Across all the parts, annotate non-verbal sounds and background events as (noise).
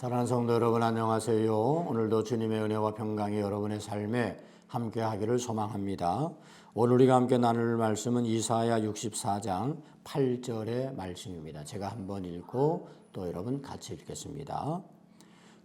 사랑하는 성도 여러분 안녕하세요. 오늘도 주님의 은혜와 평강이 여러분의 삶에 함께 하기를 소망합니다. 오늘 우리가 함께 나눌 말씀은 이사야 64장 8절의 말씀입니다. 제가 한번 읽고 또 여러분 같이 읽겠습니다.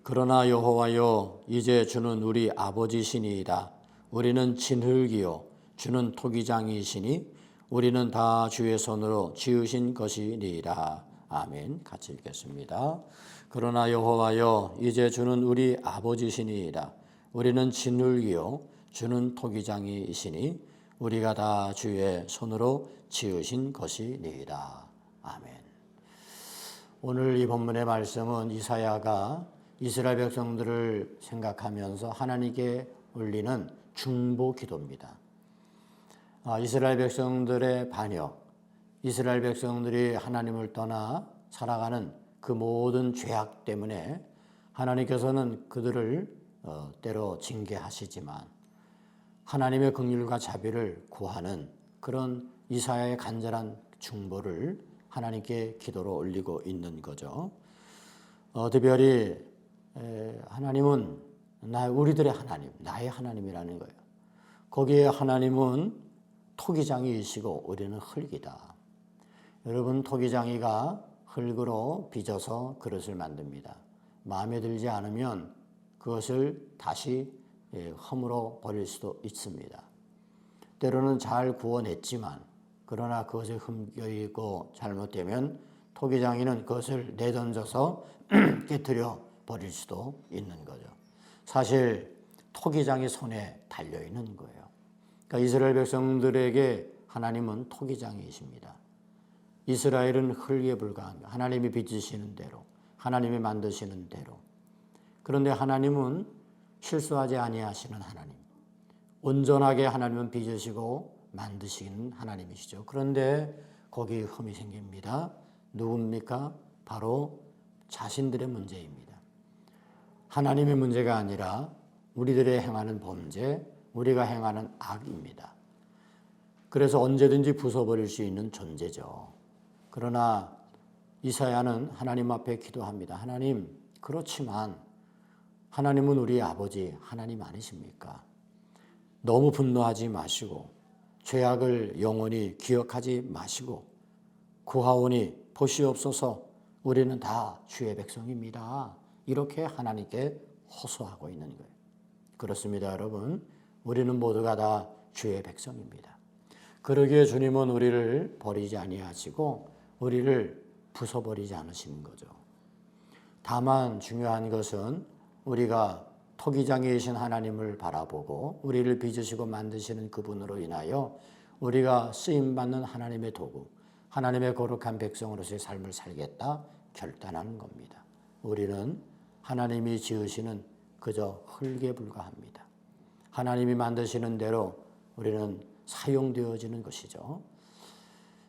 그러나 여호와여 이제 주는 우리 아버지시니이다. 우리는 진흙이요 주는 토기장이시니 우리는 다 주의 손으로 지으신 것이니이다. 아멘. 같이 읽겠습니다. 그러나 여호와여 이제 주는 우리 아버지시니이다. 우리는 진흙이요 주는 토기장이시니 우리가 다 주의 손으로 지으신 것이니이다. 아멘. 오늘 이 본문의 말씀은 이사야가 이스라엘 백성들을 생각하면서 하나님께 올리는 중보 기도입니다. 아, 이스라엘 백성들의 반역, 이스라엘 백성들이 하나님을 떠나 살아가는 그 모든 죄악 때문에 하나님께서는 그들을 어, 때로 징계하시지만 하나님의 긍휼과 자비를 구하는 그런 이사야의 간절한 중보를 하나님께 기도로 올리고 있는 거죠. 어, 특별히 하나님은 나 우리들의 하나님, 나의 하나님이라는 거예요. 거기에 하나님은 토기장이시고 우리는 흙이다. 여러분 토기장이가 흙으로 빚어서 그릇을 만듭니다. 마음에 들지 않으면 그것을 다시 험으로 버릴 수도 있습니다. 때로는 잘 구워냈지만 그러나 그것이 흠결이고 잘못되면 토기장이는 그것을 내던져서 (clears throat) 깨뜨려 버릴 수도 있는 거죠. 사실 토기장이 손에 달려 있는 거예요. 그러니까 이스라엘 백성들에게 하나님은 토기장이십니다. 이스라엘은 흙에 불과한 하나님이 빚으시는 대로 하나님이 만드시는 대로 그런데 하나님은 실수하지 아니하시는 하나님 온전하게 하나님은 빚으시고 만드시는 하나님이시죠. 그런데 거기에 흠이 생깁니다. 누굽니까? 바로 자신들의 문제입니다. 하나님의 문제가 아니라 우리들의 행하는 범죄, 우리가 행하는 악입니다. 그래서 언제든지 부숴버릴 수 있는 존재죠. 그러나 이사야는 하나님 앞에 기도합니다. 하나님, 그렇지만 하나님은 우리 아버지 하나님 아니십니까? 너무 분노하지 마시고 죄악을 영원히 기억하지 마시고 구하오니 보시옵소서 우리는 다 주의 백성입니다. 이렇게 하나님께 호소하고 있는 거예요. 그렇습니다, 여러분. 우리는 모두가 다 주의 백성입니다. 그러기에 주님은 우리를 버리지 아니하시고 우리를 부숴버리지 않으시는 거죠. 다만 중요한 것은 우리가 토기장이신 하나님을 바라보고 우리를 빚으시고 만드시는 그분으로 인하여 우리가 쓰임받는 하나님의 도구, 하나님의 거룩한 백성으로서의 삶을 살겠다 결단하는 겁니다. 우리는 하나님이 지으시는 그저 흙에 불과합니다. 하나님이 만드시는 대로 우리는 사용되어지는 것이죠.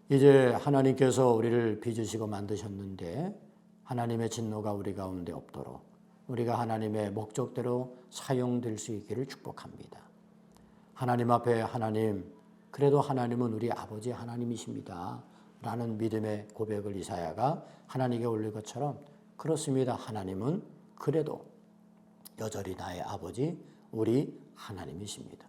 이제 하나님께서 우리를 빚으시고 만드셨는데 하나님의 진노가 우리 가운데 없도록 우리가 하나님의 목적대로 사용될 수 있기를 축복합니다. 하나님 앞에 하나님, 그래도 하나님은 우리 아버지 하나님이십니다. 라는 믿음의 고백을 이사야가 하나님께 올릴 것처럼 그렇습니다. 하나님은 그래도 여전히 나의 아버지, 우리 하나님이십니다.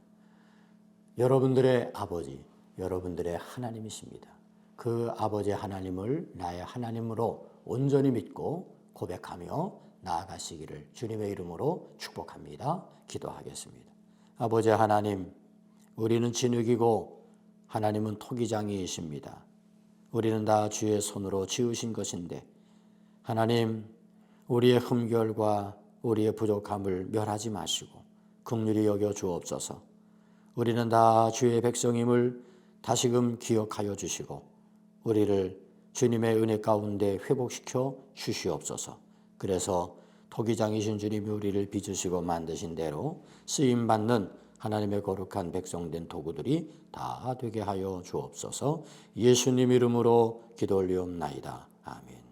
여러분들의 아버지, 여러분들의 하나님이십니다. 그 아버지 하나님을 나의 하나님으로 온전히 믿고 고백하며 나아가시기를 주님의 이름으로 축복합니다. 기도하겠습니다. 아버지 하나님, 우리는 진흙이고 하나님은 토기장이십니다. 우리는 다 주의 손으로 지으신 것인데 하나님, 우리의 흠결과 우리의 부족함을 멸하지 마시고 긍휼히 여겨 주옵소서. 우리는 다 주의 백성임을 다시금 기억하여 주시고 우리를 주님의 은혜 가운데 회복시켜 주시옵소서. 그래서 토기장이신 주님이 우리를 빚으시고 만드신 대로 쓰임 받는 하나님의 거룩한 백성된 도구들이 다 되게 하여 주옵소서. 예수님 이름으로 기도 올리옵나이다. 아멘.